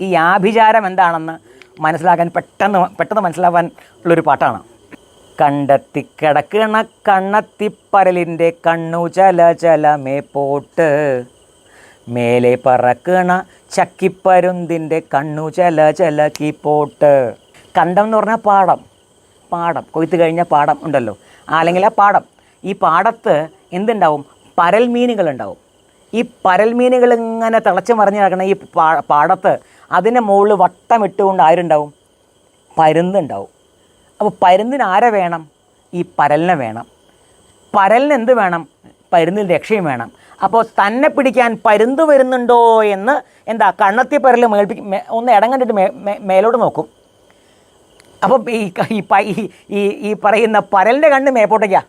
ഈ ആഭിചാരം എന്താണെന്ന് മനസ്സിലാക്കാൻ പെട്ടെന്ന് പെട്ടെന്ന് മനസ്സിലാവാൻ ഉള്ളൊരു പാട്ടാണ്. കണ്ടെത്തിക്കിടക്കണ കണ്ണത്തിപ്പരലിന്റെ കണ്ണു ചല ചല മേപ്പോട്ട് മേലെ പറക്കണ ചക്കിപ്പരുന്തിന്റെ കണ്ണു ചല ചല പോട്ട്. കണ്ടം എന്ന് പറഞ്ഞാൽ പാടം. പാടം. കൊയ്ത്ത് കഴിഞ്ഞ പാടം ഉണ്ടല്ലോ. അല്ലെങ്കിൽ ആ പാടം. ഈ പാടത്ത് എന്തുണ്ടാവും? പരൽ മീനുകളുണ്ടാവും ഈ പരൽ മീനുകൾ ഇങ്ങനെ തിളച്ച് മറിഞ്ഞ് കിടക്കണ ഈ പാടത്ത് അതിന്റെ മുകളിൽ വട്ടം ഇട്ടുകൊണ്ട് ആരുണ്ടാവും? പരുന്തുണ്ടാവും. അപ്പോൾ പരുന്തിന് ആരെ വേണം? ഈ പരലിനെ വേണം. പരലിന് എന്ത് വേണം? പരുന്തിന് രക്ഷയും വേണം. അപ്പോൾ തന്നെ പിടിക്കാൻ പരുന്ത് വരുന്നുണ്ടോ എന്ന് എന്താ കണ്ണത്തി പരൽ മേൽപ്പി ഒന്ന് ഇടം കണ്ടിട്ട് മേലോട്ട് നോക്കും. അപ്പോൾ ഈ ഈ ഈ പറയുന്ന പരലിന്റെ കണ്ണ് മേപ്പോട്ടേക്കാ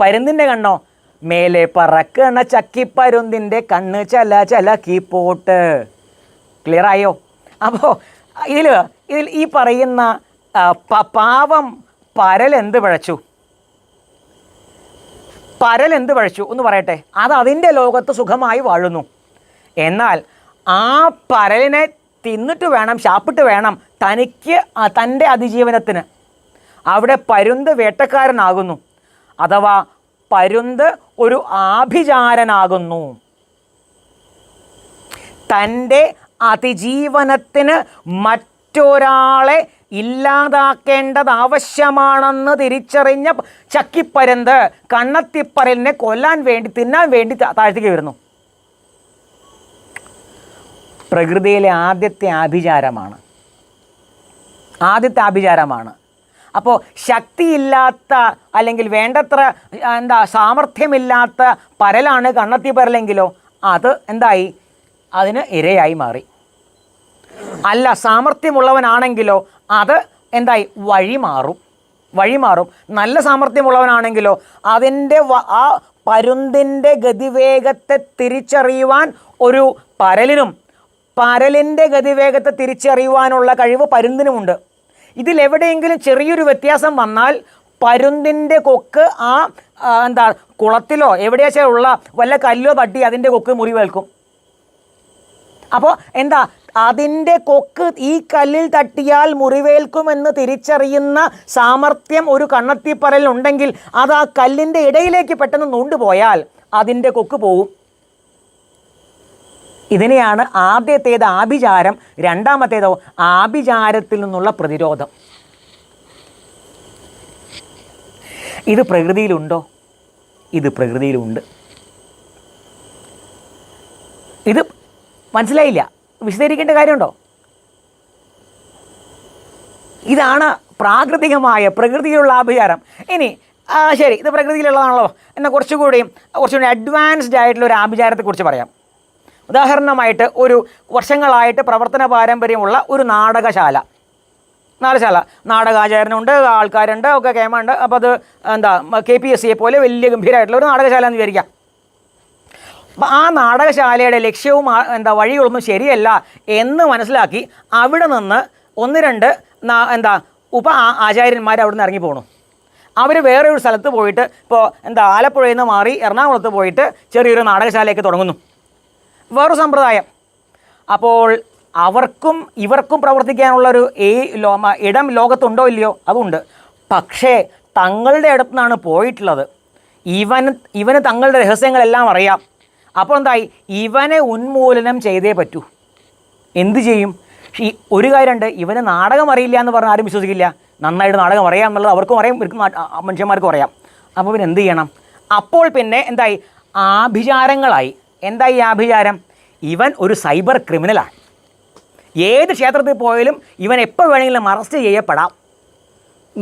പരുന്തിന്റെ കണ്ണോ? മേലെ പറക്കണ ചക്കിപ്പരുന്തിന്റെ കണ്ണ് ചല ചല കീപ്പോട്ട് ക്ലിയർ ആയോ? അപ്പോൾ ഇതിൽ ഇതിൽ ഈ പറയുന്ന പാവം പരൽ എന്ത് പഴച്ചു? പരൽ എന്ത് പഴച്ചു? എന്ന് പറയട്ടെ. അത് അതിന്റെ ലോകത്ത് സുഖമായി വാഴുന്നു. എന്നാൽ ആ പരലിനെ തിന്നിട്ട് വേണം ശാപ്പിട്ട് വേണം തനിക്ക് തന്റെ അതിജീവനത്തിന്. അവിടെ പരുന്ത് വേട്ടക്കാരനാകുന്നു. അഥവാ പരുന്ത് ഒരു ആഭിചാരനാകുന്നു. തന്റെ അതിജീവനത്തിന് മറ്റൊരാളെ ഇല്ലാതാക്കേണ്ടത് ആവശ്യമാണെന്ന് തിരിച്ചറിഞ്ഞ ചക്കിപ്പരന്ത് കണ്ണത്തിപ്പരലിനെ കൊല്ലാൻ വേണ്ടി തിന്നാൻ വേണ്ടി താഴ്ത്തേക്ക് വരുന്നു. പ്രകൃതിയിലെ ആദ്യത്തെ ആഭിചാരമാണ്. ആദ്യത്തെ ആഭിചാരമാണ്. അപ്പോൾ ശക്തിയില്ലാത്ത അല്ലെങ്കിൽ വേണ്ടത്ര എന്താ സാമർഥ്യമില്ലാത്ത പരലാണ് കണ്ണത്തി പരലെങ്കിലോ അത് എന്തായി? അതിന് ഇരയായി മാറി. അല്ല സാമർഥ്യമുള്ളവനാണെങ്കിലോ അത് എന്തായി? വഴി മാറും വഴി മാറും നല്ല സാമർഥ്യമുള്ളവനാണെങ്കിലോ അതിന്റെ ആ പരുന്തിന്റെ ഗതിവേഗത്തെ തിരിച്ചറിയുവാൻ ഒരു പരലിനും പരലിന്റെ ഗതിവേഗത്തെ തിരിച്ചറിയുവാനുള്ള കഴിവ് പരുന്തിനുമുണ്ട്. ഇതിലെവിടെയെങ്കിലും ചെറിയൊരു വ്യത്യാസം വന്നാൽ പരുന്തിന്റെ കൊക്ക് ആ എന്താ കുളത്തിലോ എവിടെയാച്ചാ ഉള്ള വല്ല കല്ലോ തട്ടി അതിന്റെ കൊക്ക് മുറിവേൽക്കും. അപ്പോൾ എന്താ അതിന്റെ കൊക്ക് ഈ കല്ലിൽ തട്ടിയാൽ മുറിവേൽക്കുമെന്ന് തിരിച്ചറിയുന്ന സാമർഥ്യം ഒരു കണ്ണത്തിപ്പറലുണ്ടെങ്കിൽ അത് ആ കല്ലിന്റെ ഇടയിലേക്ക് പെട്ടെന്ന് നൂണ്ടുപോയാൽ അതിന്റെ കൊക്ക് പോവും. ഇതിനെയാണ് ആദ്യത്തേത് ആഭിചാരം രണ്ടാമത്തേതോ ആഭിചാരത്തിൽ നിന്നുള്ള പ്രതിരോധം. ഇത് പ്രകൃതിയിലുണ്ടോ? ഇത് പ്രകൃതിയിലുണ്ട്. ഇത് മനസ്സിലായില്ല. വിശദീകരിക്കേണ്ട കാര്യമുണ്ടോ? ഇതാണ് പ്രാകൃതികമായ പ്രകൃതിയിലുള്ള ആഭിചാരം ഇനി ശരി ഇത് പ്രകൃതിയിലുള്ളതാണല്ലോ. എന്നാൽ കുറച്ചുകൂടി കുറച്ചുകൂടി അഡ്വാൻസ്ഡ് ആയിട്ടുള്ള ഒരു ആഭിചാരത്തെക്കുറിച്ച് പറയാം. ഉദാഹരണമായിട്ട് ഒരു വർഷങ്ങളായിട്ട് പ്രവർത്തന പാരമ്പര്യമുള്ള ഒരു നാടകശാല. നാടകശാല. നാടകാചാരനുണ്ട് ആൾക്കാരുണ്ട് ഒക്കെ കേമുണ്ട് അപ്പോൾ അത് എന്താ കെ പി എസ് സിയെ പോലെ വലിയ ഗംഭീരമായിട്ടുള്ള ഒരു നാടകശാല എന്ന് വിചാരിക്കാം. അപ്പം ആ നാടകശാലയുടെ ലക്ഷ്യവും എന്താ വഴികളൊന്നും ശരിയല്ല എന്ന് മനസ്സിലാക്കി അവിടെ നിന്ന് ഒന്ന് രണ്ട് എന്താ ഉപ ആചാര്യന്മാർ അവിടെ നിന്ന് ഇറങ്ങി പോകണം അവർ വേറെ ഒരു സ്ഥലത്ത് പോയിട്ട് ഇപ്പോൾ എന്താ ആലപ്പുഴയിൽ നിന്ന് മാറി എറണാകുളത്ത് പോയിട്ട് ചെറിയൊരു നാടകശാലയൊക്കെ തുടങ്ങുന്നു. വേറൊരു സമ്പ്രദായം. അപ്പോൾ അവർക്കും ഇവർക്കും പ്രവർത്തിക്കാനുള്ളൊരു ഈ ലോ ഇടം ലോകത്തുണ്ടോ ഇല്ലയോ? അതുണ്ട്. പക്ഷേ തങ്ങളുടെ അടുത്തു നിന്നാണ് പോയിട്ടുള്ളത്. ഇവൻ ഇവന് തങ്ങളുടെ രഹസ്യങ്ങളെല്ലാം അറിയാം. അപ്പോൾ എന്തായി? ഇവനെ ഉന്മൂലനം ചെയ്തേ പറ്റൂ. എന്ത് ചെയ്യും? ഈ ഒരു കാര്യമുണ്ട്. ഇവന് നാടകം അറിയില്ല എന്ന് പറഞ്ഞാൽ ആരും വിശ്വസിക്കില്ല. നന്നായിട്ട് നാടകം അറിയാം എന്നുള്ളത് അവർക്കും അറിയാം. മനുഷ്യന്മാർക്കും അറിയാം. അപ്പോൾ പിന്നെ എന്ത് ചെയ്യണം? അപ്പോൾ പിന്നെ എന്തായി? ആഭിചാരങ്ങളായി. എന്തായി ആഭിചാരം? ഇവൻ ഒരു സൈബർ ക്രിമിനലാണ്. ഏത് ക്ഷേത്രത്തിൽ പോയാലും ഇവൻ എപ്പോൾ വേണമെങ്കിലും അറസ്റ്റ് ചെയ്യപ്പെടാം.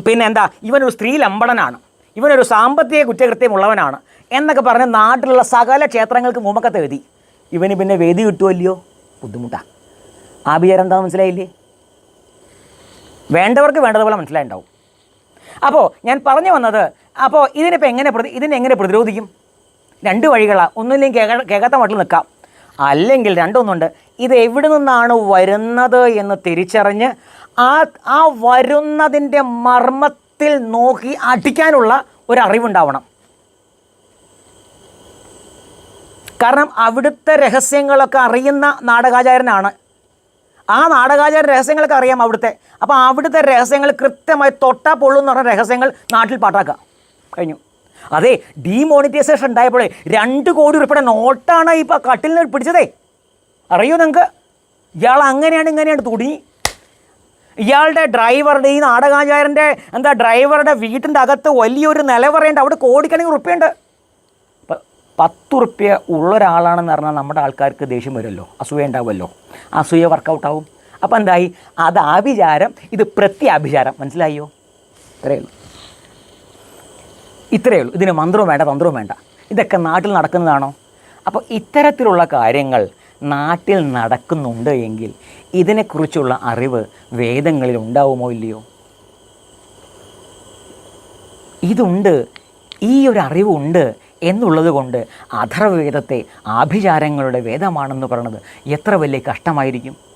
പിന്നെ എന്താ? ഇവനൊരു സ്ത്രീ ലംബടനാണ് ഇവനൊരു സാമ്പത്തിക കുറ്റകൃത്യമുള്ളവനാണ് എന്നൊക്കെ പറഞ്ഞ് നാട്ടിലുള്ള സകല ക്ഷേത്രങ്ങൾക്ക് മുമ്പക്കത്ത് എഴുതി. ഇവന് പിന്നെ വേദി കിട്ടുമല്ലയോ ബുദ്ധിമുട്ടാണ് ആ വിചാരം എന്താ മനസ്സിലായില്ലേ? വേണ്ടവർക്ക് വേണ്ടതുപോലെ മനസ്സിലായിണ്ടാവും. അപ്പോൾ ഞാൻ പറഞ്ഞു വന്നത് അപ്പോൾ ഇതിനിപ്പോൾ എങ്ങനെ പ്രതി ഇതിനെ എങ്ങനെ പ്രതിരോധിക്കും? രണ്ട് വഴികളാണ് ഒന്നുമില്ലെങ്കിൽ കേക കേകത്ത മട്ടിൽ നിൽക്കാം. അല്ലെങ്കിൽ രണ്ടൊന്നുണ്ട്. ഇത് എവിടെ നിന്നാണ് വരുന്നത് എന്ന് തിരിച്ചറിഞ്ഞ് ആ ആ വരുന്നതിന്റെ മർമ്മത്തിൽ നോക്കി അടിക്കാനുള്ള ഒരു അറിവുണ്ടാവണം കാരണം അവിടുത്തെ രഹസ്യങ്ങളൊക്കെ അറിയുന്ന നാടകാചാര്യനാണ്. ആ നാടകാചാര രഹസ്യങ്ങളൊക്കെ അറിയാം അവിടുത്തെ. അപ്പോൾ അവിടുത്തെ രഹസ്യങ്ങൾ കൃത്യമായി തൊട്ടാ പൊള്ളുന്ന പറഞ്ഞ രഹസ്യങ്ങൾ നാട്ടിൽ പാട്ടാക്കാം കഴിഞ്ഞു. അതെ ഡീമോണിറ്റൈസേഷൻ ഉണ്ടായപ്പോഴേ രണ്ട് കോടി ഉറുപ്പിയുടെ നോട്ടാണ് ഇപ്പോൾ കട്ടിൽ നിന്ന് പിടിച്ചതേ. അറിയോ നിങ്ങൾക്ക്? ഇയാൾ അങ്ങനെയാണ് ഇങ്ങനെയാണ് തുടങ്ങി ഇയാളുടെ ഡ്രൈവറുടെ ഈ നാടകാചാരന്റെ എന്താ ഡ്രൈവറുടെ വീട്ടിന്റെ അകത്ത് വലിയൊരു നിലവറയുണ്ട് അവിടെ കോടിക്കണക്കിന് ഉറുപ്പ്യുണ്ട് പ- പത്ത് ഉറുപ്പ്യ ഉള്ള ഒരാളാണെന്ന് പറഞ്ഞാൽ നമ്മുടെ ആൾക്കാർക്ക് ദേഷ്യം വരുമല്ലോ അസൂയ ഉണ്ടാവുമല്ലോ. അസൂയ വർക്കൗട്ടാവും അപ്പോൾ എന്തായി? അത് ആഭിചാരം ഇത് പ്രത്യാഭിചാരം. മനസ്സിലായോ? ഇത്രയേ ഉള്ളൂ. ഇത്രയേ ഉള്ളൂ. ഇതിന് മന്ത്രവും വേണ്ട തന്ത്രവും വേണ്ട. ഇതൊക്കെ നാട്ടിൽ നടക്കുന്നതാണോ? അപ്പോൾ ഇത്തരത്തിലുള്ള കാര്യങ്ങൾ നാട്ടിൽ നടക്കുന്നുണ്ട് എങ്കിൽ ഇതിനെക്കുറിച്ചുള്ള അറിവ് വേദങ്ങളിൽ ഉണ്ടാവുമോ ഇല്ലയോ? ഇതുണ്ട്. ഈ ഒരു അറിവുണ്ട്. എന്നുള്ളത് കൊണ്ട് അഥർവവേദത്തെ ആഭിചാരങ്ങളുടെ വേദമാണെന്ന് പറയുന്നത് എത്ര വലിയ കഷ്ടമായിരിക്കും.